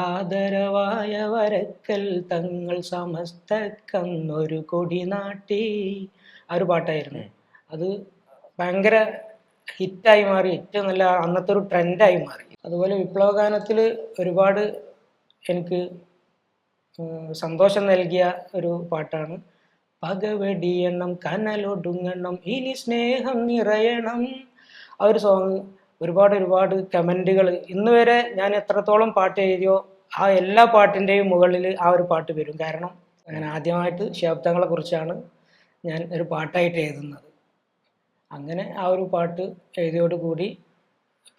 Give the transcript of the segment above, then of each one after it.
ആദരവായ വരക്കൽ തങ്ങൾ സമസ്തക്കന്നൊരു കൊടി നാട്ടി. ആ ഒരു പാട്ടായിരുന്നു. അത് ഭയങ്കര ഹിറ്റായി മാറി. ഏറ്റവും നല്ല അന്നത്തെ ഒരു ട്രെൻഡായി മാറി. അതുപോലെ വിപ്ലവഗാനത്തിൽ ഒരുപാട് എനിക്ക് സന്തോഷം നൽകിയ ഒരു പാട്ടാണ്. പകവെടിയണം കനലൊടുങ്ങണം ഇനി സ്നേഹം നിറയണം. ആ ഒരു സോങ് ഒരുപാട് ഒരുപാട് കമന്റുകൾ ഇന്ന് വരെ ഞാൻ എത്രത്തോളം പാട്ട് എഴുതിയോ ആ എല്ലാ പാട്ടിന്റെയും മുകളിൽ ആ ഒരു പാട്ട് വരും. കാരണം ഞാൻ ആദ്യമായിട്ട് ശബ്ദങ്ങളെ കുറിച്ചാണ് ഞാൻ ഒരു പാട്ടായിട്ട് എഴുതുന്നത്. അങ്ങനെ ആ ഒരു പാട്ട് എഴുതിയോടുകൂടി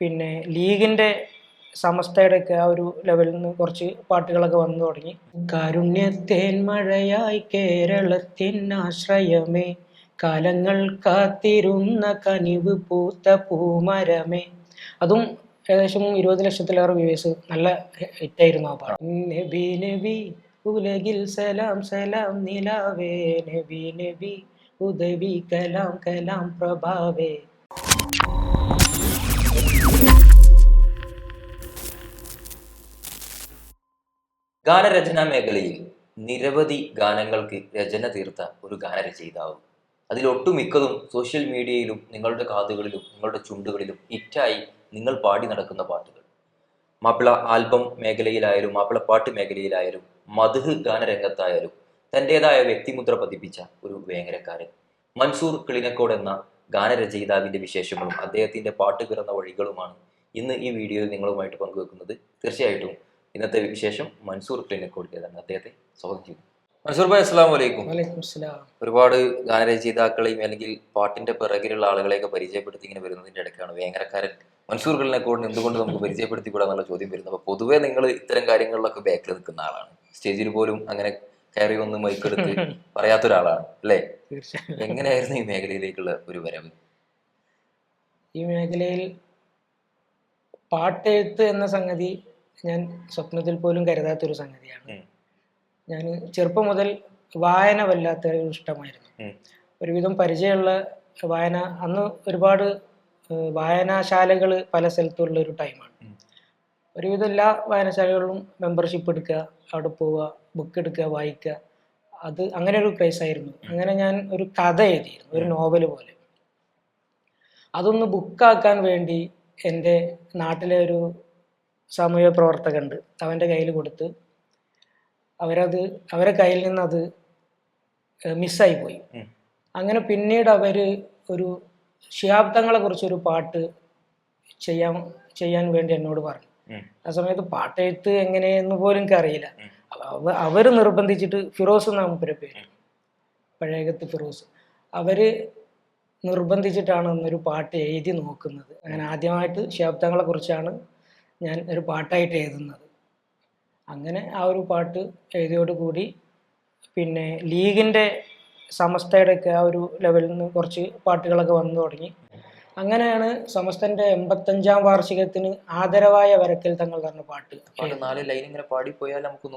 പിന്നെ ലീഗിന്റെ സമസ്തയുടെ ഒക്കെ ആ ഒരു ലെവലിൽ നിന്ന് കുറച്ച് പാട്ടുകളൊക്കെ വന്നു തുടങ്ങി. കാരുണ്യത്തേൻ മഴയായി കേരളത്തിൻ ആശ്രയമേ. കാലങ്ങൾ കാത്തിരുന്ന കനിവ് പൂത്ത പൂമരമേ. അതും ഏകദേശം ഇരുപത് ലക്ഷത്തിലേറെ വ്യൂവേഴ്സ് നല്ല ഹിറ്റായിരുന്നു ആ പാട്ട് ഉലകിൽ സലാം സലാം നിലാവേ. നബി നബി ഉദവി കലാം കലാം പ്രഭാവേ. ഗാനരചനാ മേഖലയിൽ നിരവധി ഗാനങ്ങൾക്ക് രചന തീർത്ത ഒരു ഗാനരചയിതാവ് അതിലൊട്ടുമിക്കതും സോഷ്യൽ മീഡിയയിലും നിങ്ങളുടെ കാതുകളിലും നിങ്ങളുടെ ചുണ്ടുകളിലും ഇറ്റായി നിങ്ങൾ പാടി നടക്കുന്ന പാട്ടുകൾ. മാപ്പിള ആൽബം മേഖലയിലായാലും മാപ്പിള പാട്ട് മേഖലയിലായാലും മധുഹ് ഗാനരംഗത്തായാലും തന്റെതായ വ്യക്തിമുദ്ര പതിപ്പിച്ച ഒരു വേങ്ങരക്കാരൻ. മൻസൂർ കിളിനക്കോട് എന്ന ഗാനരചയിതാവിന്റെ വിശേഷങ്ങളും അദ്ദേഹത്തിന്റെ പാട്ട് പിറന്ന വഴികളുമാണ് ഇന്ന് ഈ വീഡിയോയിൽ നിങ്ങളുമായിട്ട് പങ്കുവെക്കുന്നത്. തീർച്ചയായിട്ടും ഇന്നത്തെ വിശേഷം മൻസൂർ ക്ലിനിക്കോടിന്റെതാണ് അദ്ദേഹത്തെ സ്വാഗതം ചെയ്യുന്നു. മൻസൂർ ഭായ് അസ്സാം വലൈക്കും ഒരുപാട് ഗാനരചയിതാക്കളെയും അല്ലെങ്കിൽ പാട്ടിന്റെ പിറകിലുള്ള ആളുകളെയൊക്കെ പരിചയപ്പെടുത്തി ഇങ്ങനെ വരുന്നതിന്റെ ഇടയ്ക്കാണ് വേങ്ങരക്കാരൻ മൻസൂർ കൂടെ എന്തുകൊണ്ട് നമുക്ക് പരിചയപ്പെടുത്തിക്കൂടാ എന്നുള്ള ചോദ്യം വരുന്നത്. അപ്പൊ പൊതുവേ നിങ്ങൾ ഇത്തരം കാര്യങ്ങളിലൊക്കെ ബാക്കിൽ നിൽക്കുന്ന ആളാണ്. സ്റ്റേജിൽ പോലും അങ്ങനെ കയറി ഒന്ന് മൈക്കെടുത്ത് പറയാത്ത ഒരാളാണ് അല്ലേ? എങ്ങനെയായിരുന്നു ഈ മേഖലയിലേക്കുള്ള ഒരു വരവ്? ഈ മേഖലയിൽ പാട്ടെഴുത്ത് എന്ന സംഗതി ഞാൻ സ്വപ്നത്തിൽ പോലും കരുതാത്തൊരു സംഗതിയാണ്. ഞാൻ ചെറുപ്പം മുതൽ വായന വല്ലാത്ത ഒരു ഇഷ്ടമായിരുന്നു ഒരുവിധം പരിചയമുള്ള വായന അന്ന് ഒരുപാട് വായനാശാലകൾ പല സ്ഥലത്തുള്ള ഒരു ടൈമാണ് ഒരുവിധം എല്ലാ വായനശാലകളിലും മെമ്പർഷിപ്പ് എടുക്കുക അവിടെ പോവുക ബുക്ക് എടുക്കുക വായിക്കുക. അത് അങ്ങനെ ഒരു ക്രൈസ് ആയിരുന്നു. അങ്ങനെ ഞാൻ ഒരു കഥ എഴുതിയിരുന്നു ഒരു നോവൽ പോലെ. അതൊന്ന് ബുക്കാക്കാൻ വേണ്ടി എന്റെ നാട്ടിലെ ഒരു സാമൂഹ്യ പ്രവർത്തകണ്ട് അവന്റെ കയ്യിൽ കൊടുത്ത് അവരത് അവരെ കയ്യിൽ നിന്ന് അത് മിസ്സായി പോയി അങ്ങനെ പിന്നീട് അവർ ഒരു ശിഹാബ്ദങ്ങളെ കുറിച്ചൊരു പാട്ട് ചെയ്യാൻ ചെയ്യാൻ വേണ്ടി എന്നോട് പറഞ്ഞു. ആ സമയത്ത് പാട്ടെഴുത്ത് എങ്ങനെയെന്ന് പോലും എനിക്കറിയില്ല. അറിയില്ല അവർ നിർബന്ധിച്ചിട്ട് ഫിറോസ് എന്നാണ് മൂപ്പരെ പേര്. പഴയകത്ത് ഫിറോസ്. അവർ നിർബന്ധിച്ചിട്ടാണ് അന്നൊരു പാട്ട് എഴുതി നോക്കുന്നത്. അങ്ങനെ ആദ്യമായിട്ട് ശബ്ദങ്ങളെ കുറിച്ചാണ് ഞാൻ ഒരു പാട്ടായിട്ട് എഴുതുന്നത്. അങ്ങനെ ആ ഒരു പാട്ട് എഴുതിയോടുകൂടി പിന്നെ ലീഗിന്റെ സമസ്തയുടെ ഒക്കെ ആ ഒരു ലെവലിൽ നിന്ന് കുറച്ച് പാട്ടുകളൊക്കെ വന്നു തുടങ്ങി. അങ്ങനെയാണ് സമസ്തന്റെ എൺപത്തഞ്ചാം വാർഷികത്തിന് ആദരവായ വരക്കൽ തങ്ങൾ പറഞ്ഞ പാട്ട്. നാല് ലൈൻ ഇങ്ങനെ പാടിപ്പോയാൽ നമുക്ക്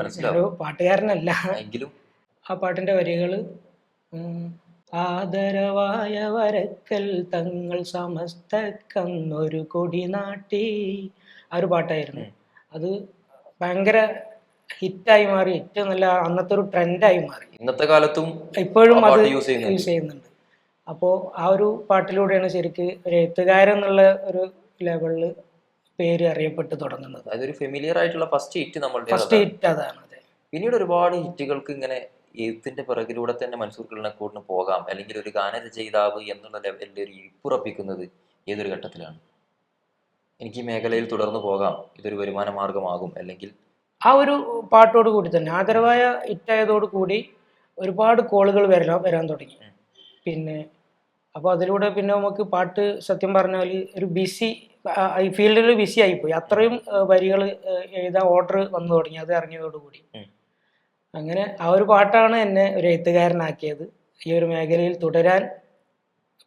മനസ്സിലാവും. പാട്ടുകാരനല്ല. എങ്കിലും ആ പാട്ടിന്റെ വരികൾ ആദരവായ വരക്കൽ തങ്ങൾ സമസ്തക്കന്നൊരു കൊടി നാട്ടി. ആ ഒരു പാട്ടായിരുന്നു. അത് ഭയങ്കര ഹിറ്റായി മാറി ഏറ്റവും നല്ല അന്നത്തെ ഒരു ട്രെൻഡായി മാറി. ഇന്നത്തെ കാലത്തും ഇപ്പോഴും അത് യൂസ് ചെയ്യുന്നുണ്ട്. അപ്പോൾ ആ ഒരു പാട്ടിലൂടെയാണ് ശരിക്ക് ഒരു എഴുത്തുകാരൻ എന്നുള്ള ഒരു ലെവലിൽ പേര് അറിയപ്പെട്ട് തുടങ്ങുന്നത്. അതൊരു ഫെമിലിയർ ആയിട്ടുള്ള ഫസ്റ്റ് ഹിറ്റ് നമ്മളുടെ ഫസ്റ്റ് ഹിറ്റ് അതാണ് അതെ. പിന്നീട് ഒരുപാട് ഹിറ്റുകൾക്ക് ഇങ്ങനെ എഴുത്തിന്റെ പിറകിലൂടെ തന്നെ മൻസൂർ കിളിനക്കൂടിന് പോകാം. അല്ലെങ്കിൽ ഒരു ഗാനരചയിതാവ് എന്നുള്ള ലെവലിൽ ഒരു ഇരിപ്പുറപ്പിക്കുന്നത് ഏതൊരു ഘട്ടത്തിലാണ്? എനിക്ക് ഈ മേഖലയിൽ തുടർന്ന് പോകാം. ഇതൊരു വരുമാന മാർഗമാകും. അല്ലെങ്കിൽ ആ ഒരു പാട്ടോട് കൂടി തന്നെ ആദരവായ ഹിറ്റായതോട് കൂടി ഒരുപാട് കോളുകൾ വരാൻ വരാൻ തുടങ്ങി. പിന്നെ അപ്പോൾ അതിലൂടെ പിന്നെ നമുക്ക് പാട്ട് സത്യം പറഞ്ഞാൽ ഒരു ബിസി ഈ ഫീൽഡിൽ ബിസി ആയിപ്പോയി. അത്രയും വരികൾ എഴുതാൻ ഓർഡർ വന്നു തുടങ്ങി അത് ഇറങ്ങിയതോടുകൂടി കൂടി. അങ്ങനെ ആ ഒരു പാട്ടാണ് എന്നെ ഒരു എഴുത്തുകാരനാക്കിയത്. ഈ ഒരു മേഖലയിൽ തുടരാൻ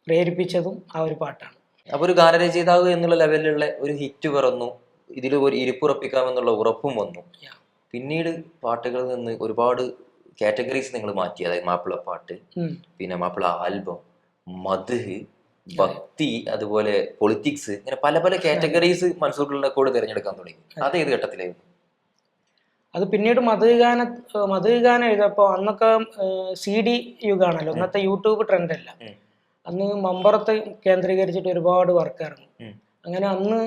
പ്രേരിപ്പിച്ചതും ആ ഒരു പാട്ടാണ്. അപ്പൊ ഒരു ഗാനരചയിതാവ് എന്നുള്ള ലെവലിലുള്ള ഒരു ഹിറ്റ് പിറന്നു ഇതിൽ ഒരു ഇരിപ്പുറപ്പിക്കാമെന്നുള്ള ഉറപ്പും വന്നു. പിന്നീട് പാട്ടുകളിൽ നിന്ന് ഒരുപാട് കാറ്റഗറീസ് നിങ്ങൾ മാറ്റി. അതായത് മാപ്പിള പാട്ട് പിന്നെ മാപ്പിള ആൽബം മധു ഭക്തി അതുപോലെ പൊളിറ്റിക്സ് ഇങ്ങനെ പല പല കാറ്റഗറീസ് മൻസൂർ കൂടെ തിരഞ്ഞെടുക്കാൻ തുടങ്ങി. അത്. ഏത് ഘട്ടത്തിലായിരുന്നു? അത് പിന്നീട് മധുഗാന മധുഗാനം എഴുതപ്പോ അന്നൊക്കെ സി ഡി യുഗമാണല്ലോ അന്നത്തെ യൂട്യൂബ് ട്രെൻഡ് അല്ല. അന്ന് മമ്പറത്തെ കേന്ദ്രീകരിച്ചിട്ട് ഒരുപാട് വർക്ക് ഇറങ്ങും അങ്ങനെ അന്ന്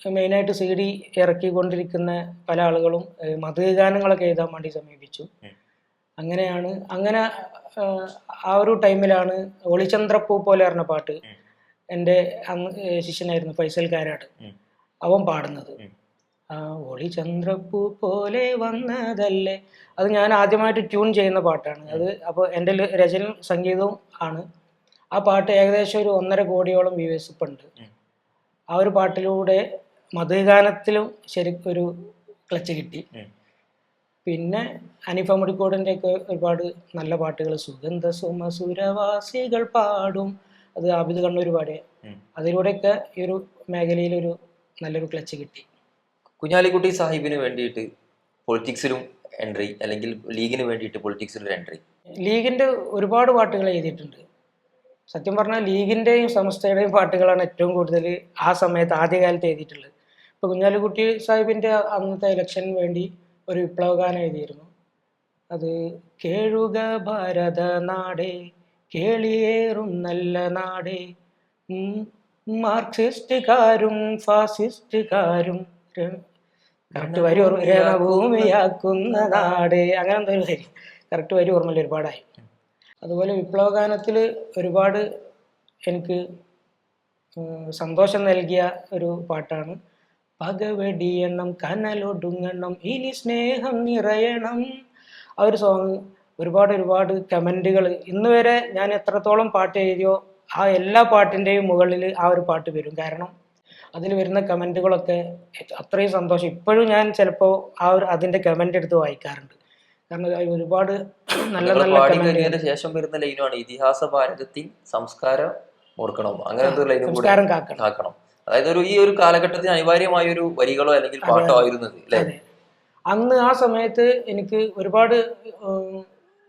മെയിനായിട്ട് സി ഡി ഇറക്കിക്കൊണ്ടിരിക്കുന്ന പല ആളുകളും മതഗാനങ്ങളൊക്കെ എഴുതാൻ വേണ്ടി സമീപിച്ചു. അങ്ങനെയാണ് അങ്ങനെ ആ ഒരു ടൈമിലാണ് ഒളിചന്ദ്രപ്പൂ പോലെ പറഞ്ഞ പാട്ട് എന്റെ അന്ന് ശിഷ്യനായിരുന്നു ഫൈസൽ കാരാട് അവൻ പാടുന്നത്. ആ ഒളിചന്ദ്രപ്പൂ പോലെ വന്നതല്ലേ? അത് ഞാൻ ആദ്യമായിട്ട് ട്യൂൺ ചെയ്യുന്ന പാട്ടാണ്. അത് അപ്പോൾ എന്റെ രചന സംഗീതവും ആണ്. ആ പാട്ട് ഏകദേശം ഒരു ഒന്നര കോടിയോളം വ്യൂവേഴ്സ് ഇപ്പം ഉണ്ട്. ആ ഒരു പാട്ടിലൂടെ മധുഗാനത്തിലും ശരിക്കും ഒരു ക്ലച്ച് കിട്ടി. പിന്നെ അനിഫ മുടിക്കോടിന്റെ ഒക്കെ ഒരുപാട് നല്ല പാട്ടുകൾ സുഗന്ധ സുമസുരവാസികൾ പാടും. അത് ആബിദ് കണ്ണൂർ പാടിയ. ഉം. അതിലൂടെയൊക്കെ ഈ ഒരു മേഖലയിൽ ഒരു നല്ലൊരു ക്ലച്ച് കിട്ടി. കുഞ്ഞാലിക്കുട്ടി സാഹിബിന് വേണ്ടിയിട്ട് പൊളിറ്റിക്സിലും എൻട്രി അല്ലെങ്കിൽ ലീഗിന് വേണ്ടിയിട്ട് പൊളിറ്റിക്സിലും എൻട്രി. ലീഗിന്റെ ഒരുപാട് പാട്ടുകൾ എഴുതിയിട്ടുണ്ട്. സത്യം പറഞ്ഞാൽ ലീഗിന്റെയും സമസ്തയുടെയും പാട്ടുകളാണ് ഏറ്റവും കൂടുതൽ ആ സമയത്ത് ആദ്യകാലത്ത് എഴുതിയിട്ടുള്ളത്. ഇപ്പോൾ കുഞ്ഞാലിക്കുട്ടി സാഹിബിന്റെ അന്നത്തെ ഇലക്ഷന് വേണ്ടി ഒരു വിപ്ലവഗാനം എഴുതിയിരുന്നു. അത് കേഴുക ഭാരത നാടേ കേളിയേറും നല്ല നാടേ. മാർക്സിസ്റ്റുകാരും ഫാസിസ്റ്റുകാരും കറക്റ്റ് വരി ഓർമ്മ ഭൂമിയാക്കുന്ന നാട്. അങ്ങനെ എന്തൊരു വരി. കറക്റ്റ് വരി ഓർമ്മയിൽ ഒരുപാടായി. അതുപോലെ വിപ്ലവഗാനത്തിൽ ഒരുപാട് എനിക്ക് സന്തോഷം നൽകിയ ഒരു പാട്ടാണ്. പകവെടിയണം കനലൊടുങ്ങണം ഇനി സ്നേഹം നിറയണം. ആ ഒരു സോങ് ഒരുപാട് ഒരുപാട് കമന്റുകൾ ഇന്ന് വരെ ഞാൻ എത്രത്തോളം പാട്ട് എഴുതിയോ ആ എല്ലാ പാട്ടിന്റെയും മുകളിൽ ആ ഒരു പാട്ട് വരും. കാരണം അതിൽ വരുന്ന കമന്റുകളൊക്കെ അത്രയും സന്തോഷം. ഇപ്പോഴും ഞാൻ ചിലപ്പോൾ ആ ഒരു അതിന്റെ കമന്റ് എടുത്ത് വായിക്കാറുണ്ട്. കാരണം ഒരുപാട് നല്ല നല്ല ശേഷം വരുന്ന ലൈനുമാണ് ഇതിഹാസ ഭാരതത്തിൽ സംസ്കാരം ഓർക്കണം. അങ്ങനത്തെ ഒരു ലൈനും കൂടെ സംസ്കാരം കാക്കണം. അതായത് ഒരു ഈ ഒരു കാലഘട്ടത്തിന് അനിവാര്യമായ ഒരു വരികളോ അല്ലെങ്കിൽ പാട്ടോ ആയിരുന്നത് അല്ലെ? അന്ന് ആ സമയത്ത് എനിക്ക് ഒരുപാട്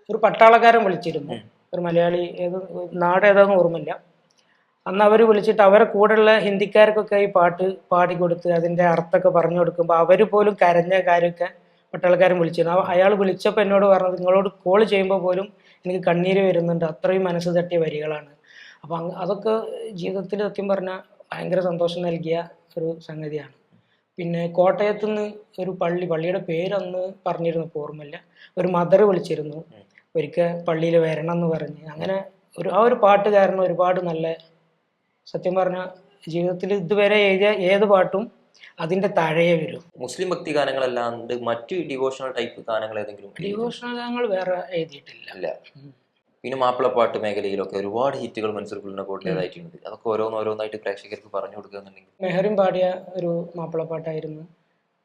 ഒരു പട്ടാളക്കാരൻ വിളിച്ചിരുന്നു. ഒരു മലയാളി ഏത് നാട് ഏതാന്ന് ഓർമ്മയില്ല. അന്ന് അവർ വിളിച്ചിട്ട് അവരെ കൂടെയുള്ള ഹിന്ദിക്കാർക്കൊക്കെ ഈ പാട്ട് പാടിക്കൊടുത്ത് അതിന്റെ അർത്ഥമൊക്കെ പറഞ്ഞു കൊടുക്കുമ്പോൾ അവർ പോലും കരഞ്ഞ കാര്യമൊക്കെ പട്ടാളക്കാരൻ വിളിച്ചിരുന്നു. അയാൾ വിളിച്ചപ്പോൾ എന്നോട് പറഞ്ഞത് നിങ്ങളോട് കോൾ ചെയ്യുമ്പോൾ പോലും എനിക്ക് കണ്ണീര് വരുന്നുണ്ട്. അത്രയും മനസ്സ് തട്ടിയ വരികളാണ്. അപ്പം അതൊക്കെ ജീവിതത്തിൽ സത്യം പറഞ്ഞാൽ ഭയങ്കര സന്തോഷം നൽകിയ ഒരു സംഗതിയാണ്. പിന്നെ കോട്ടയത്ത് നിന്ന് ഒരു പള്ളി പള്ളിയുടെ പേരന്ന് പറഞ്ഞിരുന്നു ഓർമ്മയില്ല. ഒരു മദർ വിളിച്ചിരുന്നു. ഒരിക്കൽ പള്ളിയിൽ വരണം എന്ന് പറഞ്ഞ്. അങ്ങനെ ഒരു ആ ഒരു പാട്ട് കാരണം ഒരുപാട് നല്ല സത്യം പറഞ്ഞാൽ ജീവിതത്തിൽ ഇതുവരെ എഴുതിയ ഏത് പാട്ടും അതിന്റെ താഴെ വരും. മുസ്ലിം ഭക്തി ഗാനങ്ങളല്ലാണ്ട് മറ്റു ഡിവോഷണൽ ടൈപ്പ് ഗാനങ്ങൾ ഏതെങ്കിലും ഡിവോഷണൽ ഗാനങ്ങൾ വേറെ എഴുതിയിട്ടില്ല. പിന്നെ മാപ്പിളപ്പാട്ട് മേഖലയിലൊക്കെ ഒരുപാട് ഹിറ്റുകൾ മനസ്സിൽക്കുള്ള കോട്ടിലേതായിട്ടുണ്ട് അതൊക്കെ ഓരോന്നോരോന്നായിട്ട് പ്രേക്ഷകർക്ക് പറഞ്ഞു കൊടുക്കുകയെന്നുണ്ടെങ്കിൽ മെഹറിൻ പാടിയ ഒരു മാപ്പിളപ്പാട്ടായിരുന്നു.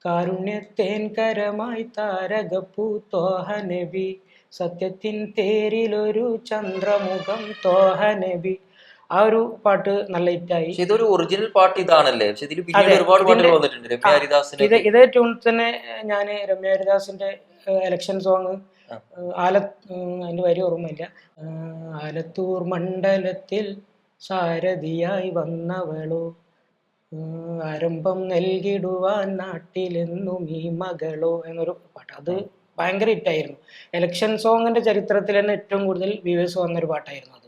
കാരുണ്യത്തേൻ കരമായി താരകപ്പൂ തോഹ നബി സത്യത്തിൻ തേരിലൊരു ചന്ദ്രമുഖം തോഹ നബി ആ ഒരു പാട്ട് നല്ല ഹിറ്റായി ഇതൊരു ഒറിജിനൽ പാട്ട് ഇതാണല്ലേ? പിന്നീട് ഒരുപാട് പാട്ടുകൾ വന്നിട്ടുണ്ട്. ഇത് ഇതേ ട്യൂൺ തന്നെ ഞാൻ രമ്യ ഹരിദാസിന്റെ എലക്ഷൻ സോങ് ആല അതിന്റെ വരി ഓർമ്മയില്ല. ആലത്തൂർ മണ്ഡലത്തിൽ സാരഥിയായി വന്നവളോ ആരംഭം നൽകിടുവാൻ നാട്ടിലെന്നും ഈ മകളോ എന്നൊരു പാട്ട്. അത് ഭയങ്കര ഹിറ്റായിരുന്നു എലക്ഷൻ സോങ്ങിന്റെ ചരിത്രത്തിൽ തന്നെ ഏറ്റവും കൂടുതൽ വ്യൂവേഴ്സ് വന്നൊരു പാട്ടായിരുന്നു അത്.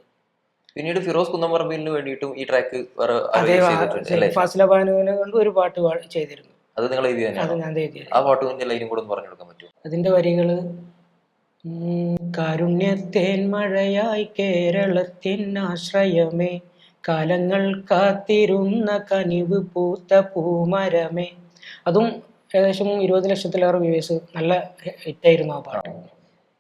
പിന്നീട് ഫിറോസ് കുന്നംപറമ്പിലിന് വേണ്ടിയിട്ടും ഈ ട്രാക്ക് വേറെ arrange ചെയ്തിട്ടുണ്ട് അല്ലേ? കൊണ്ട് ഒരു പാട്ട് പാ- ചെയ്തിരുന്നു. അത് നിങ്ങൾ എഴുതി അത് തന്നെയാണ് ഞാൻ എഴുതിയത് ആ പാട്ട് ലൈനും കൂടെ ഒന്ന് പറഞ്ഞു കൊടുക്കാൻ പറ്റും അതിന്റെ വരികൾ ഉം, കാരുണ്യത്തേൻ മഴയായി കേരളത്തിൻ ആശ്രയമേ കാലങ്ങൾ കാത്തിരുന്ന കനിവ് പൂത്ത പൂമരമേ. അതും ഏകദേശം ഇരുപത് ലക്ഷത്തിലേറെ വ്യൂവേഴ്സ് നല്ല ഹിറ്റായിരുന്നു ആ പാട്ട്.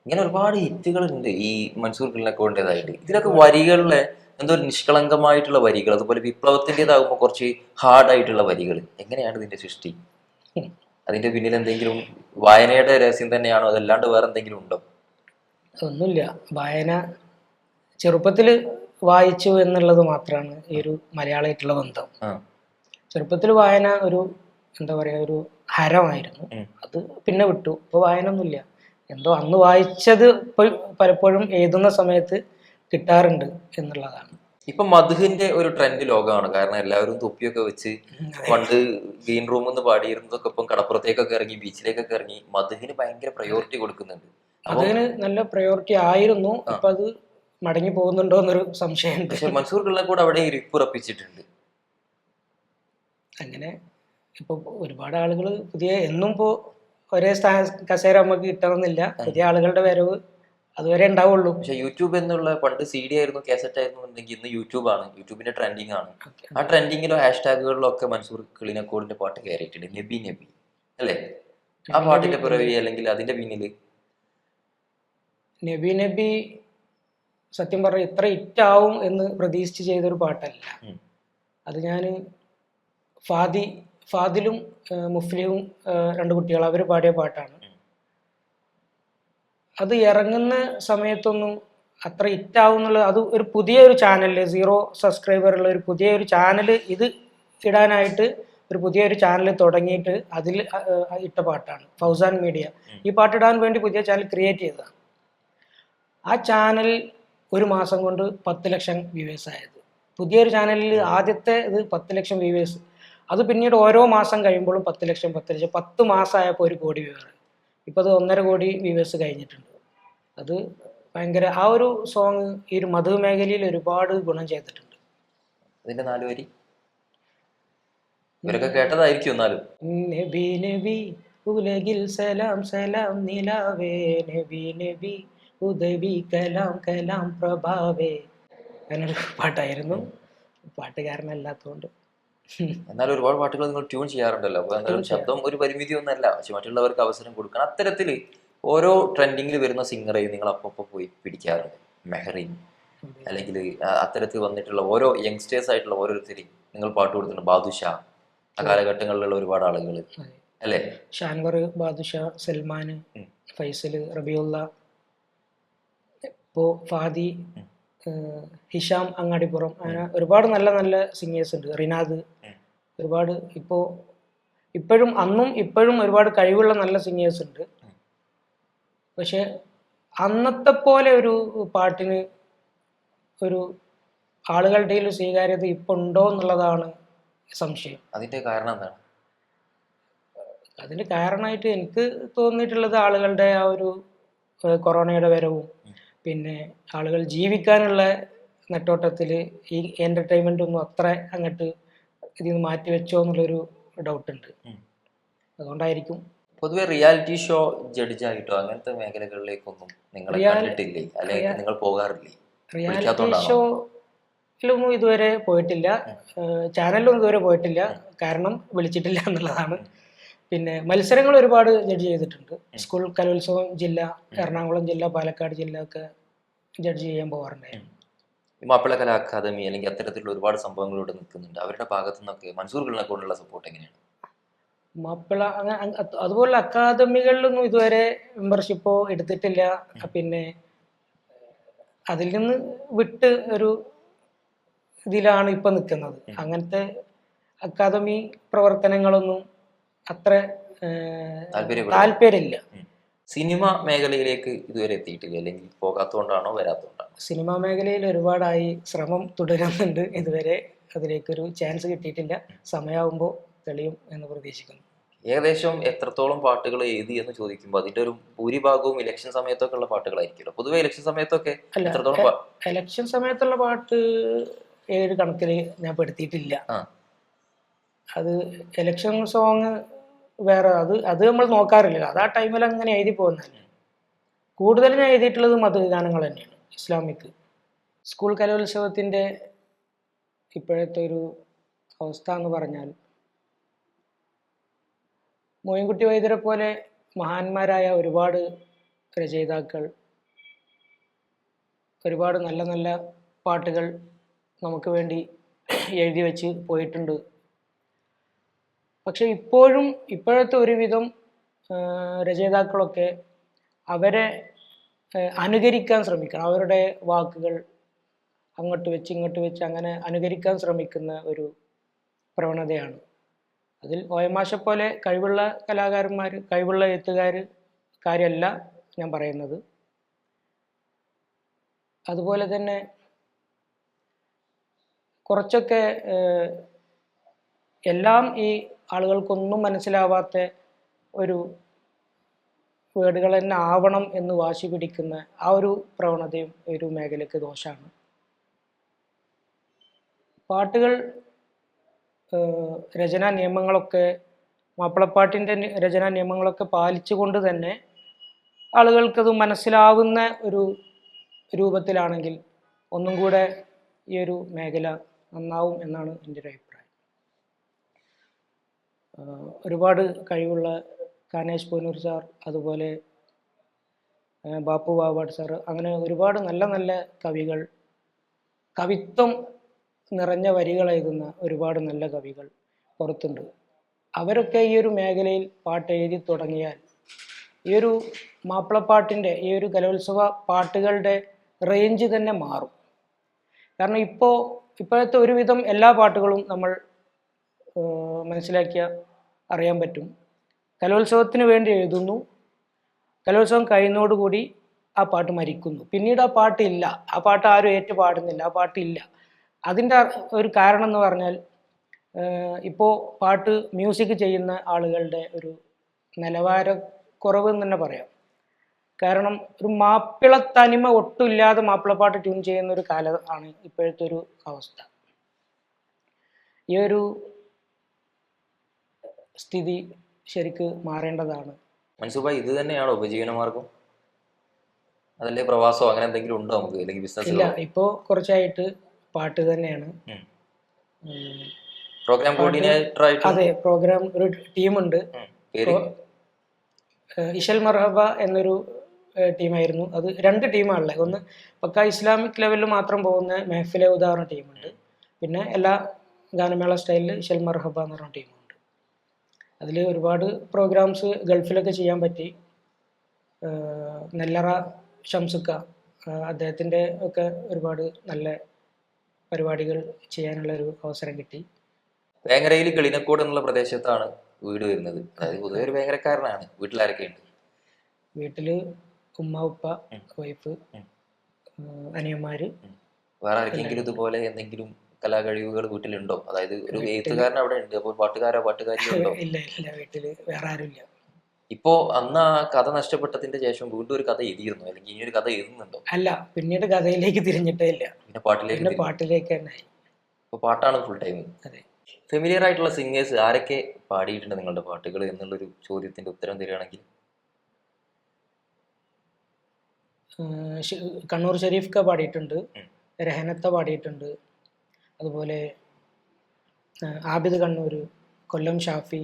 ഇങ്ങനെ ഒരുപാട് ഹിറ്റുകൾ ഉണ്ട് ഈ മൻസൂർ കിളിനക്കോണ്ടേതായിട്ട് ഇതിലൊക്കെ വരികളിലെ എന്തോ ഒരു നിഷ്കളങ്കമായിട്ടുള്ള വരികൾ അതുപോലെ വിപ്ലവത്തിന്റെതാകുമ്പോൾ കുറച്ച് ഹാർഡ് ആയിട്ടുള്ള വരികൾ. എങ്ങനെയാണ് ഇതിന്റെ സൃഷ്ടി? അതിന്റെ പിന്നിൽ എന്തെങ്കിലും വായനയുടെ രഹസ്യം തന്നെയാണോ? അതല്ലാണ്ട് വേറെ എന്തെങ്കിലും ഉണ്ടോ? ഒന്നുമില്ല വായന ചെറുപ്പത്തിൽ വായിച്ചു എന്നുള്ളത് മാത്രമാണ് ഈ ഒരു മലയാളമായിട്ടുള്ള ബന്ധം. ചെറുപ്പത്തിൽ വായന ഒരു എന്താ പറയാ ഒരു ഹരമായിരുന്നു. അത് പിന്നെ വിട്ടു. ഇപ്പൊ വായന ഒന്നുമില്ല എന്തോ അന്ന് വായിച്ചത് പലപ്പോഴും എഴുതുന്ന സമയത്ത് കിട്ടാറുണ്ട് എന്നുള്ളതാണ്. ഇപ്പൊ മധുഹിന്റെ ഒരു ട്രെൻഡ് ലോകമാണ്. കാരണം എല്ലാവരും തൊപ്പിയൊക്കെ വെച്ച് പണ്ട് ഗ്രീൻ റൂമിൽ നിന്ന് പാടിയിരുന്നതൊക്കെ ഇപ്പം കടപ്പുറത്തേക്കൊക്കെ ഇറങ്ങി ബീച്ചിലേക്കൊക്കെ ഇറങ്ങി മധുഹിന് ഭയങ്കര പ്രയോറിറ്റി കൊടുക്കുന്നുണ്ട്. മധുഹിന് അതിന് നല്ല പ്രയോറിറ്റി ആയിരുന്നു. ഇപ്പൊ അത് മടങ്ങി പോകുന്നുണ്ടോ എന്നൊരു സംശയമുണ്ട് പക്ഷെ മൻസൂർ പിള്ള കൂടെ അവിടെ ഇരിപ്പുറപ്പിച്ചിട്ടുണ്ട്. അങ്ങനെ ഇപ്പൊ ഒരുപാട് ആളുകൾ പുതിയ എന്നും ഇപ്പോ ഒരേ സ്ഥാന കസേര നമുക്ക് കിട്ടണമെന്നില്ല പുതിയ ആളുകളുടെ വരവ് അതുവരെ ഉണ്ടാവുള്ളൂ. പക്ഷെ യൂട്യൂബ് എന്നുള്ള പണ്ട് സി ഡി ആയിരുന്നു കാസറ്റ് ആയിരുന്നു എന്നുണ്ടെങ്കിൽ ഇന്ന് യൂട്യൂബ് ആണ്. യൂട്യൂബിന്റെ ട്രെൻഡിങ് ആണ്. ആ ട്രെൻഡിങ്ങിലോ ഹാഷ്ടാഗുകളിലോ ഒക്കെ മൻസൂർ കിളിനക്കോടിന്റെ പാട്ട് കയറിയിട്ടുണ്ട് നെബി നബി. അല്ലേ? ആ പാട്ടിന്റെ പിറവി അല്ലെങ്കിൽ അതിന്റെ പിന്നിൽ? നബി നബി സത്യം പറഞ്ഞ ഇത്ര ഹിറ്റാവും എന്ന് പ്രതീക്ഷിച്ച് ചെയ്തൊരു പാട്ടല്ല. അത് ഞാൻ ഫാദി ഫാദിലും മുഫ്ലിയും രണ്ട് കുട്ടികൾ അവർ പാടിയ പാട്ടാണ്. അത് ഇറങ്ങുന്ന സമയത്തൊന്നും അത്ര ഇറ്റാവുന്നുള്ള അത് ഒരു പുതിയ ഒരു ചാനലിൽ സീറോ സബ്സ്ക്രൈബറുള്ള ഒരു പുതിയ ഒരു ചാനൽ ഇത് ഇടാനായിട്ട് ഒരു പുതിയൊരു ചാനൽ തുടങ്ങിയിട്ട് അതിൽ ഇട്ട പാട്ടാണ് ഫൗസാൻ മീഡിയ. ഈ പാട്ടിടാൻ വേണ്ടി പുതിയ ചാനൽ ക്രിയേറ്റ് ചെയ്തതാണ്. ആ ചാനൽ ഒരു മാസം കൊണ്ട് പത്ത് ലക്ഷം വ്യൂവേഴ്സ് ആയത്. പുതിയൊരു ചാനലിൽ ആദ്യത്തെ ഇത് പത്ത് ലക്ഷം വ്യൂവേഴ്സ് അത് പിന്നീട് ഓരോ മാസം കഴിയുമ്പോഴും പത്ത് ലക്ഷം പത്ത് ലക്ഷം പത്ത് മാസമായപ്പോൾ ഒരു കോടി വ്യൂവർ ഇപ്പോൾ അത് ഒന്നര കോടി വ്യൂവേഴ്സ് കഴിഞ്ഞിട്ടുണ്ട്. അത് ഭയങ്കര ആ ഒരു സോങ് ഈ ഒരു മധു മേഖലയിൽ ഒരുപാട് ഗുണം ചെയ്തിട്ടുണ്ട്. അതിന്റെ നാല് വരി? ഇവരൊക്കെ കേട്ടതായിരിക്കും എന്നാലും. നബി നബി ഉലകിൽ സലാം സലാം നിലാവേ നബി നബി ഉദവി കലാം കലാം പ്രഭാവേ. അങ്ങനൊരു പാട്ടായിരുന്നു. പാട്ടുകാരനല്ലാത്തതുകൊണ്ട്. എന്നാൽ ഒരുപാട് പാട്ടുകൾ നിങ്ങൾ ട്യൂൺ ചെയ്യാറുണ്ടല്ലോ. അപ്പൊ എന്തായാലും ശബ്ദം ഒരു പരിമിതി ഒന്നല്ല പക്ഷെ മറ്റുള്ളവർക്ക് അവസരം കൊടുക്കണം അത്തരത്തിൽ ഓരോ ട്രെൻഡിങ്ങിൽ വരുന്ന സിംഗറെയും നിങ്ങൾ അപ്പൊ പോയി പിടിക്കാറുണ്ട്. മെഹറിൻ. അല്ലെങ്കിൽ അത്തരത്തിൽ വന്നിട്ടുള്ള ഓരോ യങ്സ്റ്റേഴ്സ് ആയിട്ടുള്ള ഓരോരുത്തരെയും നിങ്ങൾ പാട്ട് കൊടുത്തിട്ടുണ്ട്. ബാദുഷ. ആ കാലഘട്ടങ്ങളിലുള്ള ഒരുപാട് ആളുകൾ. അല്ലേ? ഷാൻവർ ബാദുഷ സൽമാൻ ഫൈസൽ റബിയുള്ള ഇപ്പോൾ ഫാദി ഹിഷാം അങ്ങാടിപ്പുറം അങ്ങനെ ഒരുപാട് നല്ല നല്ല സിംഗേഴ്സ് ഉണ്ട്. റിനാദ് ഒരുപാട് ഇപ്പോൾ ഇപ്പോഴും അന്നും ഇപ്പോഴും ഒരുപാട് കഴിവുള്ള നല്ല സിംഗേഴ്സ് ഉണ്ട്. പക്ഷെ അന്നത്തെ പോലെ ഒരു പാട്ടിന് ഒരു ആളുകളുടെ ഒരു സ്വീകാര്യത ഇപ്പൊ ഉണ്ടോ എന്നുള്ളതാണ് സംശയം. അതിന്റെ കാരണം എന്താണ്? അതിന്റെ കാരണമായിട്ട് എനിക്ക് തോന്നിയിട്ടുള്ളത് ആളുകളുടെ ആ ഒരു കൊറോണയുടെ വരവും. പിന്നെ ആളുകൾ ജീവിക്കാനുള്ള നെട്ടോട്ടത്തിൽ ഈ എന്റർടൈൻമെന്റ് ഒന്നും അത്ര അങ്ങോട്ട് ഇതിൽ നിന്ന് മാറ്റി വെച്ചോ എന്നുള്ളൊരു ഡൗട്ട് ഉണ്ട്. ഉം. അതുകൊണ്ടായിരിക്കും. പൊതുവെ റിയാലിറ്റി ഷോ ജഡ്ജായിട്ടോ അങ്ങനത്തെ മേഖലകളിലേക്കൊന്നും കണ്ടിട്ടില്ലേ? അല്ലെങ്കിൽ നിങ്ങൾ പോകാറില്ലേ? റിയാലിറ്റി ഷോ ഷോയിലൊന്നും ഇതുവരെ പോയിട്ടില്ല. ചാനലിലൊന്നും ഇതുവരെ പോയിട്ടില്ല. കാരണം വിളിച്ചിട്ടില്ല എന്നുള്ളതാണ്. പിന്നെ മത്സരങ്ങൾ ഒരുപാട് ജഡ്ജ് ചെയ്തിട്ടുണ്ട്. സ്കൂൾ കലോത്സവം ജില്ല എറണാകുളം ജില്ല പാലക്കാട് ജില്ല ഒക്കെ ജഡ്ജ് ചെയ്യാൻ പോകാറുണ്ടായിരുന്നു മാപ്പിള കലാ അക്കാദമി അല്ലെങ്കിൽ അത്തരത്തിലുള്ള ഒരുപാട് സംഭവങ്ങൾ ഇവിടെ നിൽക്കുന്നുണ്ട്. അവരുടെ ഭാഗത്തു നിന്നൊക്കെ മൻസൂർ കൊണ്ടുള്ള സപ്പോർട്ട് എങ്ങനെയാണ്? മാപ്പിള അതുപോലെ അക്കാദമികളിലൊന്നും ഇതുവരെ മെമ്പർഷിപ്പോ എടുത്തിട്ടില്ല. പിന്നെ അതിൽ നിന്ന് വിട്ട് ഒരു ഇതിലാണ് ഇപ്പൊ നിൽക്കുന്നത്. അങ്ങനത്തെ അക്കാദമി പ്രവർത്തനങ്ങളൊന്നും അത്ര താല്പര്യമില്ല. സിനിമ മേഖലയിലേക്ക് ഇതുവരെ എത്തിയിട്ടില്ല. അല്ലെങ്കിൽ പോകാത്തതുകൊണ്ടാണോ വരാത്തതുകൊണ്ടാണോ സിനിമാ മേഖലയിൽ ഒരുപാടായി ശ്രമം തുടരുന്നുണ്ട്. ഇതുവരെ അതിലേക്കൊരു ചാൻസ് കിട്ടിയിട്ടില്ല. സമയമാകുമ്പോൾ തെളിയും എന്ന് പ്രതീക്ഷിക്കുന്നു. ഏകദേശം എത്രത്തോളം പാട്ടുകൾ എഴുതി എന്ന് ചോദിക്കുമ്പോൾ അതിന്റെ ഒരു ഭൂരിഭാഗവും ഇലക്ഷൻ സമയത്തൊക്കെ ഉള്ള പാട്ടുകളായിരിക്കുമല്ലോ. പൊതുവെ ഇലക്ഷൻ സമയത്തൊക്കെ എത്രത്തോളം ഇലക്ഷൻ സമയത്തുള്ള പാട്ട് ഏഴ് കണക്കിൽ ഞാൻ പെടുത്തിയിട്ടില്ല. അത് ഇലക്ഷൻ സോങ് വേറെ അത് അത് നമ്മൾ നോക്കാറില്ല. അത് ആ ടൈമിൽ അങ്ങനെ എഴുതി പോകുന്നതല്ല കൂടുതലും ഞാൻ എഴുതിയിട്ടുള്ളത് മതഗാനങ്ങൾ തന്നെയാണ്. ഇസ്ലാമിക്. സ്കൂൾ കലോത്സവത്തിന്റെ ഇപ്പോഴത്തെ ഒരു അവസ്ഥ എന്ന് പറഞ്ഞാൽ മോയിൻകുട്ടി വൈദ്യരെ പോലെ മഹാന്മാരായ ഒരുപാട് രചയിതാക്കൾ ഒരുപാട് നല്ല നല്ല പാട്ടുകൾ നമുക്ക് വേണ്ടി എഴുതി വെച്ച് പോയിട്ടുണ്ട്. പക്ഷെ ഇപ്പോഴും ഇപ്പോഴത്തെ ഒരുവിധം രചയിതാക്കളൊക്കെ അവരെ അനുകരിക്കാൻ ശ്രമിക്കണം. അവരുടെ വാക്കുകൾ അങ്ങോട്ട് വെച്ച് ഇങ്ങോട്ട് വെച്ച് അങ്ങനെ അനുകരിക്കാൻ ശ്രമിക്കുന്ന ഒരു പ്രവണതയാണ്. അതിൽ ഓയമാശ പോലെ കഴിവുള്ള കലാകാരന്മാർ കഴിവുള്ള എഴുത്തുകാർ കാര്യമല്ല ഞാൻ പറയുന്നത്. അതുപോലെ തന്നെ കുറച്ചൊക്കെ എല്ലാം ഈ ആളുകൾക്കൊന്നും മനസ്സിലാവാത്ത ഒരു വേർഡുകൾ തന്നെ ആവണം എന്ന് വാശി പിടിക്കുന്ന ആ ഒരു പ്രവണതയും ഒരു മേഖലയ്ക്ക് ദോഷമാണ് പാട്ടുകൾ രചനാ നിയമങ്ങളൊക്കെ മാപ്പിളപ്പാട്ടിന്റെ രചനാ നിയമങ്ങളൊക്കെ പാലിച്ചുകൊണ്ട് തന്നെ ആളുകൾക്കത് മനസ്സിലാവുന്ന ഒരു രൂപത്തിലാണെങ്കിൽ ഒന്നും കൂടെ ഈ ഒരു മേഖല നന്നാവും എന്നാണ് എന്റെ ഒരു അഭിപ്രായം. ഒരുപാട് കഴിവുള്ള കാനേഷ് പൂനൂർ സാർ അതുപോലെ ബാപ്പു ബാബാട് സാർ അങ്ങനെ ഒരുപാട് നല്ല നല്ല കവികൾ കവിത്വം നിറഞ്ഞ വരികൾ എഴുതുന്ന ഒരുപാട് നല്ല കവികൾ പുറത്തുണ്ട്. അവരൊക്കെ ഈ ഒരു മേഖലയിൽ പാട്ട് എഴുതി തുടങ്ങിയാൽ ഈ ഒരു മാപ്പിളപ്പാട്ടിന്റെ ഈ ഒരു കലോത്സവ പാട്ടുകളുടെ റേഞ്ച് തന്നെ മാറും. കാരണം ഇപ്പോൾ ഇപ്പോഴത്തെ ഒരുവിധം എല്ലാ പാട്ടുകളും നമ്മൾ മനസ്സിലാക്കിയ അറിയാൻ പറ്റും. കലോത്സവത്തിന് വേണ്ടി എഴുതുന്നു. കലോത്സവം കഴിയുന്നതോടുകൂടി ആ പാട്ട് മരിക്കുന്നു. പിന്നീട് ആ പാട്ടില്ല ആ പാട്ട് ആരും ഏറ്റു പാടുന്നില്ല. ആ പാട്ടില്ല അതിന്റെ ഒരു കാരണം എന്ന് പറഞ്ഞാൽ ഇപ്പോൾ പാട്ട് മ്യൂസിക് ചെയ്യുന്ന ആളുകളുടെ ഒരു നിലവാരക്കുറവ് എന്ന് തന്നെ പറയാം. കാരണം ഒരു മാപ്പിള തനിമ ഒട്ടുമില്ലാതെ മാപ്പിളപ്പാട്ട് ട്യൂൺ ചെയ്യുന്ന ഒരു കാലമാണ് ഇപ്പോഴത്തെ ഒരു അവസ്ഥ. ഈ ഒരു സ്ഥിതി ശരിക്ക് മാറേണ്ടതാണ്. മനസ്സുബ ഇത് തന്നെയാണോ ഉപജീവന മാർഗം അതല്ലേ പ്രവാസോ അങ്ങനെ എന്തെങ്കിലും ഉണ്ടോ നമുക്ക്? അല്ലെങ്കിൽ ഇല്ല ഇപ്പോ ഇപ്പോൾ കുറച്ചായിട്ട് പാട്ട് തന്നെയാണ്. പ്രോഗ്രാം കോർഡിനേറ്റർ ആയിട്ട് അതെ പ്രോഗ്രാം ഒരു ടീമുണ്ട്. ഉണ്ട് ഇഷൽ മർഹബ എന്നൊരു ടീമായിരുന്നു. അത് രണ്ട് ടീമാണല്ലേ? ഒന്ന് പക്ക ഇസ്ലാമിക് ലെവലിൽ മാത്രം പോകുന്ന മെഹഫിലെ ഉദാഹരണ ടീമുണ്ട്. പിന്നെ എല്ലാ ഗാനമേള സ്റ്റൈലിൽ ഇഷൽ മർഹബ എന്ന് പറഞ്ഞ ടീമുണ്ട്. അതിൽ ഒരുപാട് പ്രോഗ്രാംസ് ഗൾഫിലൊക്കെ ചെയ്യാൻ പറ്റി. നെല്ലറ ഷംസുക്ക അദ്ദേഹത്തിന്റെ ഒക്കെ ഒരുപാട് നല്ല പരിപാടികൾ ചെയ്യാനുള്ള ഒരു അവസരം കിട്ടി. വേങ്ങരയിൽ കിളിനക്കോട് എന്നുള്ള പ്രദേശത്താണ് വീട് വരുന്നത്. അതായത് പൊതുവെ ഒരു വേങ്ങരക്കാരനാണ്. വീട്ടിലാരൊക്കെയുണ്ട് വീട്ടിൽ ഉമ്മ ഉപ്പ. വൈഫ് അനിയന്മാര്. വേറെ ആർക്കെങ്കിലും ഇതുപോലെ എന്തെങ്കിലും കലാകഴിവുകൾ വീട്ടിലുണ്ടോ? അതായത് ഒരു എഴുത്തുകാരൻ അവിടെ ഉണ്ട്. അപ്പോൾ പാട്ടുകാരോ പാട്ടുകാരിയോ ഉണ്ടോ? ഇല്ല ഇല്ല വീട്ടിൽ വേറെ ആരുമില്ല. ഇപ്പോ അന്ന് ആ കഥ നഷ്ടപ്പെട്ടതിന്റെ ശേഷം വീണ്ടും ഒരു കഥ എഴുതിയിരുന്നു. അല്ലെങ്കിൽ ഇനി ഒരു കഥ എഴുതുന്നുണ്ടോ? അല്ല പിന്നീട് കഥയിലേക്ക് തിരിഞ്ഞിട്ടേ ഇല്ല. പിന്നെ പാട്ടിലേക്ക് പിന്നെ. പാട്ടിലേക്ക് തന്നെ ഇപ്പൊ പാട്ടാണ് ഫുൾ ടൈം അതെ. ഫെമിലിയർ ആയിട്ടുള്ള സിംഗേഴ്സ് ആരൊക്കെ പാടിയിട്ടുണ്ട് നിങ്ങളുടെ പാട്ടുകൾ എന്നുള്ളൊരു ചോദ്യത്തിന്റെ ഉത്തരം തരികയാണെങ്കിൽ? കണ്ണൂർ ഷെരീഫ്ക്ക പാടിയിട്ടുണ്ട്. രഹനത്ത പാടിയിട്ടുണ്ട്. അതുപോലെ ആബിദ് കണ്ണൂർ കൊല്ലം ഷാഫി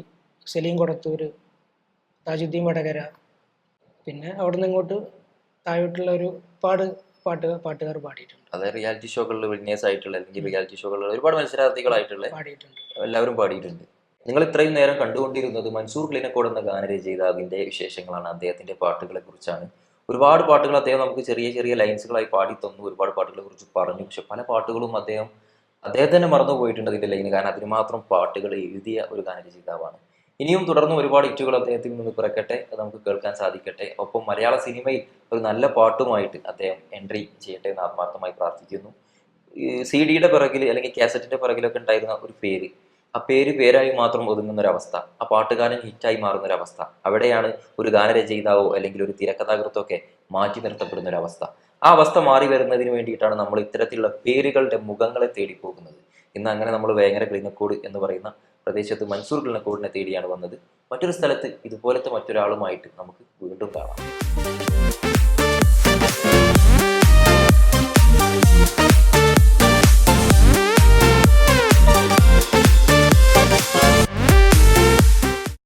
സലീം കൊടത്തൂർ താജുദ്ദീൻ വടകര. പിന്നെ അവിടെ നിന്ന് ഇങ്ങോട്ട് താഴോട്ടുള്ള ഒരു പാട് പാട്ട് പാട്ടുകാർ പാടിയിട്ടുണ്ട്. അതായത് റിയാലിറ്റി ഷോകളിൽ വിന്നേഴ്സ് ആയിട്ടുള്ള അല്ലെങ്കിൽ റിയാലിറ്റി ഷോകളിൽ ഒരുപാട് മത്സരാർത്ഥികളായിട്ടുള്ള പാടിയിട്ടുണ്ട്. എല്ലാവരും പാടിയിട്ടുണ്ട്. നിങ്ങൾ ഇത്രയും നേരം കണ്ടുകൊണ്ടിരുന്നത് മൻസൂർ ക്ലിനക്കോട് എന്ന ഗാനരചയിതാവിന്റെ വിശേഷങ്ങളാണ്. അദ്ദേഹത്തിന്റെ പാട്ടുകളെ കുറിച്ചാണ്. ഒരുപാട് പാട്ടുകൾ അദ്ദേഹം നമുക്ക് ചെറിയ ചെറിയ ലൈൻസുകളായി പാടി തന്നു. ഒരുപാട് പാട്ടുകളെ കുറിച്ച് പറഞ്ഞു. പക്ഷെ പല പാട്ടുകളും അദ്ദേഹം അദ്ദേഹം തന്നെ മറന്നു പോയിട്ടുണ്ട് അതിന്റെ ലൈന് കാരണം അതിന് മാത്രം പാട്ടുകൾ എഴുതിയ ഒരു ഗാനരചയിതാവാണ് ഇനിയും തുടർന്നും ഒരുപാട് ഇറ്റുകൾ അദ്ദേഹത്തിൽ നിന്ന് പിറക്കട്ടെ അത് നമുക്ക് കേൾക്കാൻ സാധിക്കട്ടെ. ഒപ്പം മലയാള സിനിമയിൽ ഒരു നല്ല പാട്ടുമായിട്ട് അദ്ദേഹം എൻട്രി ചെയ്യട്ടെ എന്ന് ആത്മാർത്ഥമായി പ്രാർത്ഥിക്കുന്നു. സി ഡിയുടെ പിറകിൽ അല്ലെങ്കിൽ കാസറ്റിന്റെ പിറകിലൊക്കെ ഉണ്ടായിരുന്ന ഒരു പേര്. ആ പേര് പേരായി മാത്രം ഒതുങ്ങുന്ന ഒരു അവസ്ഥ. ആ പാട്ടുകാരൻ ഹിറ്റായി മാറുന്ന ഒരു അവസ്ഥ. അവിടെയാണ് ഒരു ഗാനരചയിതാവോ അല്ലെങ്കിൽ ഒരു തിരക്കഥാകൃത്തോ ഒക്കെ മാറ്റി നിർത്തപ്പെടുന്ന അവസ്ഥ. ആ അവസ്ഥ മാറി വരുന്നതിന് വേണ്ടിയിട്ടാണ് നമ്മൾ ഇത്തരത്തിലുള്ള പേരുകളുടെ മുഖങ്ങളെ തേടി പോകുന്നത്. ഇന്ന് അങ്ങനെ നമ്മൾ വേങ്ങര ക്ലിനക്കോട് എന്ന് പറയുന്ന പ്രദേശത്ത് മൻസൂർ ക്ലിനക്കോടിനെ തേടിയാണ് വന്നത്. മറ്റൊരു സ്ഥലത്ത് ഇതുപോലത്തെ മറ്റൊരാളുമായിട്ട് നമുക്ക് വീണ്ടും കാണാം.